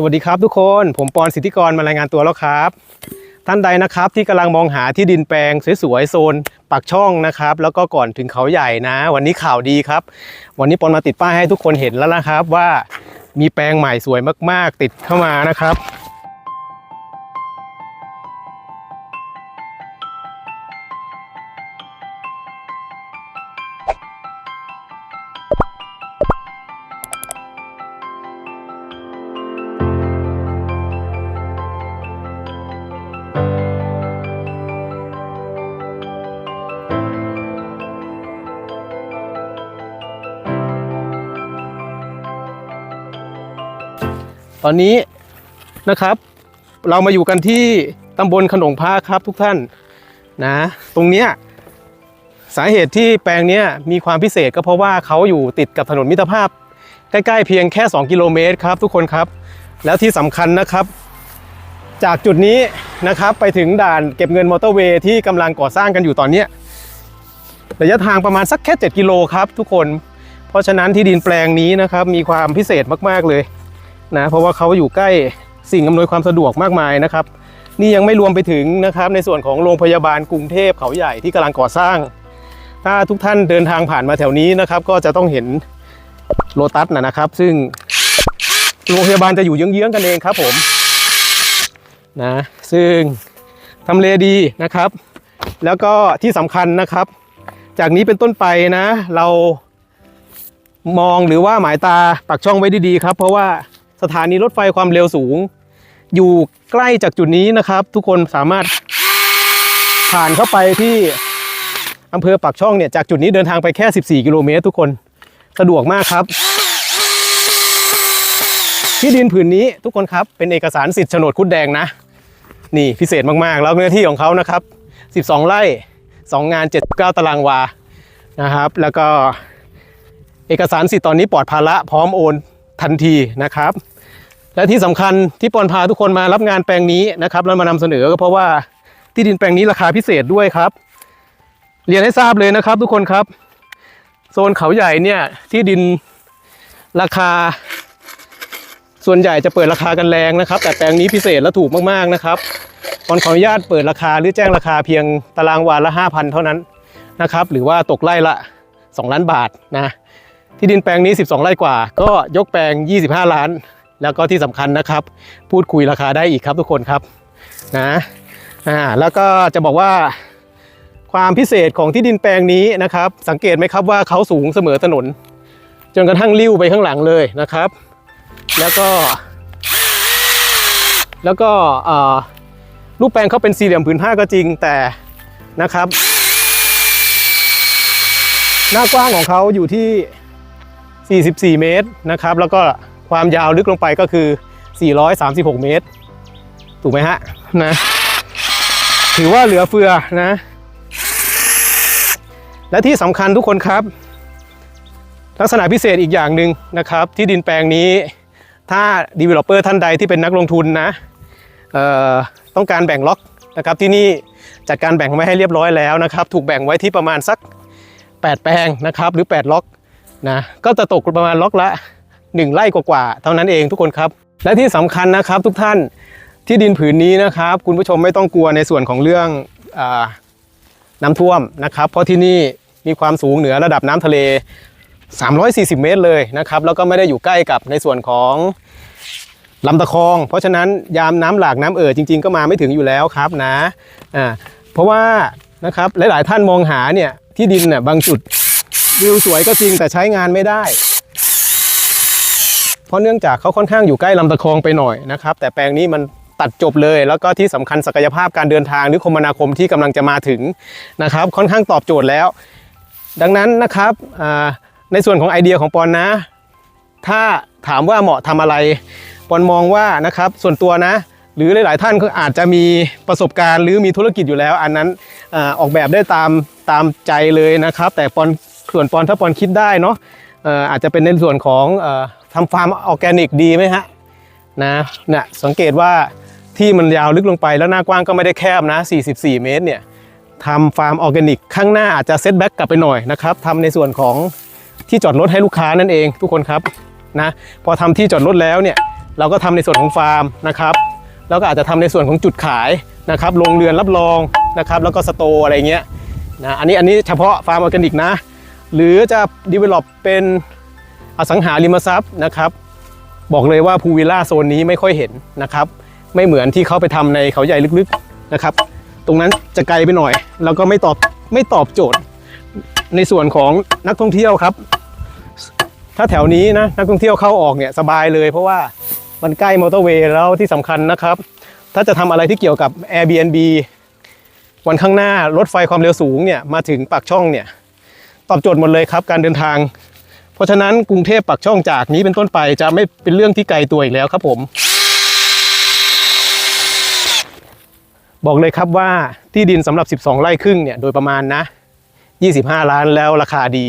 สวัสดีครับทุกคน ผมปอนสิทธิกรมารายงานตัวแล้วครับ ท่านใดนะครับที่กำลังมองหาที่ดินแปลงสวยๆโซนปากช่องนะครับ แล้วก็ก่อนถึงเขาใหญ่นะ วันนี้ข่าวดีครับ วันนี้ปอนมาติดป้ายให้ทุกคนเห็นแล้วนะครับว่ามีแปลงใหม่สวยมากๆ ติดเข้ามานะครับ ตอนนี้นะครับ เรามาอยู่กันที่ตำบลขนงพาครับทุกท่านนะตรงเนี้ยสาเหตุที่แปลงเนี้ยมีความพิเศษก็เพราะว่าเขาอยู่ติดกับถนนมิตรภาพ ใกล้ๆเพียงแค่ 2 กิโลเมตรครับ ทุกคนครับ แล้วที่สำคัญนะครับ จากจุดนี้นะครับไปถึงด่านเก็บเงินมอเตอร์เวย์ที่กำลังก่อสร้างกันอยู่ตอนเนี้ยระยะทางประมาณสักแค่ 7 กิโลครับ ทุกคน เพราะฉะนั้นที่ดินแปลงนี้นะครับมีความพิเศษมากๆเลย นะเพราะว่าเขาอยู่ใกล้สิ่งอำนวยความสะดวกมากมายนะครับ นี่ยังไม่รวมไปถึงนะครับในส่วนของโรงพยาบาลกรุงเทพเขาใหญ่ที่กำลังก่อสร้าง ถ้าทุกท่านเดินทางผ่านมาแถวนี้นะครับ ก็จะต้องเห็นโลตัสนะนะครับ ซึ่งโรงพยาบาลจะอยู่เยื้องๆกันเองครับผมนะซึ่งทำเลดีนะครับ แล้วก็ที่สำคัญนะครับ จากนี้เป็นต้นไปนะ เรามองหรือว่าหมายตาปักช่องไว้ดีๆครับ เพราะว่า สถานีรถไฟความเร็วสูง อยู่ใกล้จากจุดนี้นะครับ ทุกคนสามารถผ่านเข้าไปที่อำเภอปักช่องเนี่ยจากจุดนี้เดินทางไปแค่ 14 กิโลเมตร ทุกคนสะดวกมากครับ ที่ดินผืนนี้ทุกคนครับเป็นเอกสารสิทธิ์โฉนดคุดแดงนะ นี่พิเศษมากๆ แล้วเนื้อที่ของเขานะครับ 12 ไร่ 2 งาน 79 ตารางวานะครับ แล้วก็เอกสารสิทธิ์ตอนนี้ปลอดภาระพร้อมโอนทันทีนะครับ และที่สำคัญที่ปอนพาทุกคนมารับงานแปลงนี้นะครับแล้วมานำเสนอก็เพราะว่าที่ดินแปลงนี้ราคาพิเศษด้วยครับ เรียนให้ทราบเลยนะครับ ทุกคนครับ โซนเขาใหญ่เนี่ยที่ดินราคา ส่วนใหญ่จะเปิดราคากันแรงนะครับ แต่แปลงนี้พิเศษและถูกมากๆนะครับปอนขออนุญาตเปิดราคาหรือแจ้งราคาเพียงตารางวาละ5,000เท่านั้นนะครับ หรือว่าตกไร่ละ 2 ล้านบาทนะที่ดินแปลงนี้ 12 ไร่กว่า ก็ยกแปลง 25 ล้าน แล้วก็ที่สำคัญนะครับ พูดคุยราคาได้อีกครับทุกคนครับนะอ่าแล้วก็จะบอกว่าความพิเศษของที่ดินแปลงนี้นะครับ สังเกตไหมครับว่าเขาสูงเสมอถนน จนกระทั่งลิ้วไปข้างหลังเลยนะครับ แล้วก็ แล้วก็อ่ารูปแปลงเขาเป็นสี่เหลี่ยมผืนผ้าก็จริงแต่นะครับ หน้ากว้างของเขาอยู่ที่ 44 เมตรนะครับ แล้วก็ ความยาวลึกลงไปก็คือ 436 เมตร ถูกไหมฮะนะ ถือว่าเหลือเฟือนะ และที่สำคัญทุกคนครับ ลักษณะพิเศษอีกอย่างหนึ่งนะครับ ที่ดินแปลงนี้ ถ้า developer ท่านใดที่เป็นนักลงทุนนะเอ่อต้องการแบ่งล็อกนะครับที่นี่จัดการแบ่งไว้ให้เรียบร้อยแล้วนะครับ ถูกแบ่งไว้ที่ประมาณสัก 8 แปลงนะครับ หรือ 8 ล็อกนะก็จะตกประมาณล็อกละ 1 ไร่กว่าๆเท่านั้นเองทุกคนครับ และที่สำคัญนะครับทุกท่านที่ดินผืนนี้นะครับ คุณผู้ชมไม่ต้องกลัวในส่วนของเรื่องอน้ำท่วมนะครับ เพราะที่นี่มีความสูงเหนือระดับน้ำทะเล 340 เมตรเลยนะครับแล้วก็ไม่ได้อยู่ใกล้กับในส่วนของลำตะคอง เพราะฉะนั้นยามน้ำหลากน้ำเอ่อจริง ๆ ก็มาไม่ถึงอยู่แล้วครับนะอ่าเพราะว่านะครับหลายๆท่านมองหาเนี่ยที่ดินเนี่ยบางจุดวิวสวยก็จริงแต่ใช้งานไม่ได้ เพราะเนื่องจากเขาค่อนข้างอยู่ใกล้ลำตะคองไปหน่อยนะครับแต่แปลงนี้มันตัดจบเลย แล้วก็ที่สำคัญศักยภาพการเดินทางหรือคมนาคมที่กำลังจะมาถึงนะครับ ค่อนข้างตอบโจทย์แล้ว ดังนั้นนะครับในส่วนของไอเดียของปอนนะ ถ้าถามว่าเหมาะทำอะไรปอนมองว่านะครับส่วนตัวนะ หรือหลาย ๆ ท่านก็อาจจะมีประสบการณ์ หรือมีธุรกิจอยู่แล้ว อันนั้นอออกแบบได้ตามตามใจเลยนะครับ แต่ปอนส่วนปอนถ้าปอนคิดได้เนาะอาจจะเป็นในส่วนของ ทำฟาร์มออแกนิกดีไหมฮะนะเนี่ยสังเกตว่าที่มันยาวลึกลงไปแล้วหน้ากว้างก็ไม่ได้แคบนะ 44 เมตรเนี่ยทำฟาร์มออแกนิกข้างหน้าอาจจะเซตแบ็กกลับไปหน่อยนะครับทำในส่วนของที่จอดรถให้ลูกค้านั่นเองทุกคนครับนะพอทำที่จอดรถแล้วเนี่ยเราก็ทำในส่วนของฟาร์มนะครับแล้วก็อาจจะทำในส่วนของจุดขายนะครับโรงเรือนรับรองนะครับแล้วก็สโตร์อะไรเงี้ยนะอันนี้อันนี้เฉพาะฟาร์มออร์แกนิกนะ หรือจะ develop เป็น อสังหาริมทรัพย์นะครับบอกเลยว่าพูวิลล่าโซนนี้ไม่ค่อยเห็นนะครับ ไม่เหมือนที่เขาไปทำในเขาใหญ่ลึกๆนะครับ ตรงนั้นจะไกลไปหน่อย แล้วก็ไม่ตอบไม่ตอบโจทย์ ในส่วนของนักท่องเที่ยวครับ ถ้าแถวนี้นะนักท่องเที่ยวเข้าออกเนี่ยสบายเลย เพราะว่ามันใกล้มอเตอร์เวย์แล้วที่สำคัญนะครับ ถ้าจะทำอะไรที่เกี่ยวกับ Airbnb วันข้างหน้ารถไฟความเร็วสูงเนี่ยมาถึงปากช่องเนี่ยตอบโจทย์หมดเลยครับ การเดินทาง เพราะฉะนั้นกรุงเทพปากช่องจากนี้เป็นต้นไปจะไม่เป็นเรื่องที่ไกลตัวอีกแล้วครับผม บอกเลยครับว่าที่ดินสำหรับ 12 ไร่ครึ่งเนี่ยโดยประมาณนะ 25 ล้านแล้วราคาดี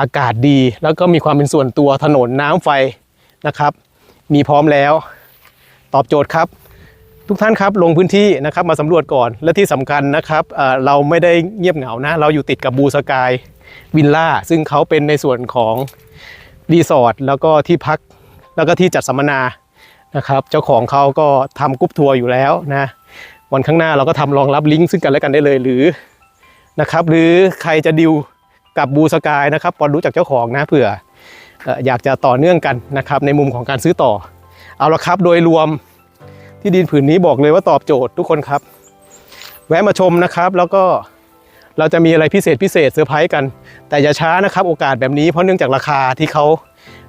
อากาศดีแล้วก็มีความเป็นส่วนตัวถนนน้ำไฟนะครับ มีพร้อมแล้ว ตอบโจทย์ครับทุกท่านครับลงพื้นที่นะครับมาสำรวจก่อนและที่สำคัญนะครับเเราไม่ได้เงียบเหงานะ เราอยู่ติดกับบูสกาย วิลล่าซึ่งเขาเป็นในส่วนของรีสอร์ทแล้วก็ที่พักแล้วก็ที่จัดสัมมนานะครับ เจ้าของเขาก็ทำกรุ๊ปทัวร์อยู่แล้วนะวันข้างหน้าเราก็ทำรองรับลิงก์ซึ่งกันและกันได้เลยหรือนะครับหรือใครจะดิวกับบูสกายนะครับปอนรู้จากเจ้าของนะเผื่อออยากจะต่อเนื่องกันนะครับในมุมของการซื้อต่อ เอาละครับโดยรวมที่ดินผืนนี้บอกเลยว่าตอบโจทย์ทุกคนครับ แวะมาชมนะครับแล้วก็ เราจะมีอะไรพิเศษพิเศษเซอร์ไพรส์กัน แต่อย่าช้านะครับโอกาสแบบนี้เพราะเนื่องจากราคาที่เขา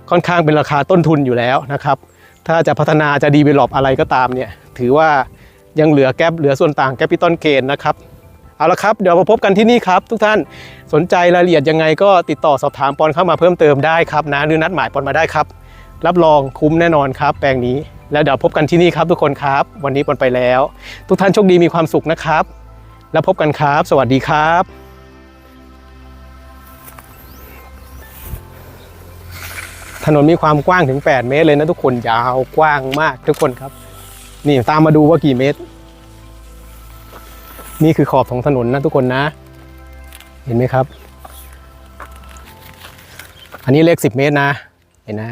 ค่อนข้างเป็นราคาต้นทุนอยู่แล้วนะครับ ถ้าจะพัฒนาจะดีเวล็อปอะไรก็ตามเนี่ย ถือว่ายังเหลือแกลบเหลือส่วนต่างแกปิตอลเกนนะครับเอาละครับ เดี๋ยวมาพบกันที่นี่ครับ ทุกท่านสนใจรายละเอียดยังไงก็ติดต่อสอบถามปอนเข้ามาเพิ่มเติมได้ครับนะหรือนัดหมายปอนมาได้ครับ รับรองคุ้มแน่นอนครับ แปลงนี้แล้วเดี๋ยวพบกันที่นี่ครับทุกคนครับ วันนี้ปอนไปแล้ว ทุกท่านโชคดีมีความสุขนะครับ แล้วพบกันครับ สวัสดีครับถนนมีความกว้างถึง 8 เมตรเลยนะทุกคนยาวกว้างมากทุกคนครับ นี่ตามมาดูว่ากี่เมตร นี่คือขอบของถนนนะทุกคนนะ เห็นไหมครับ อันนี้เลข 10 เมตรนะ เห็นนะ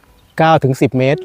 9ถึง 10 เมตร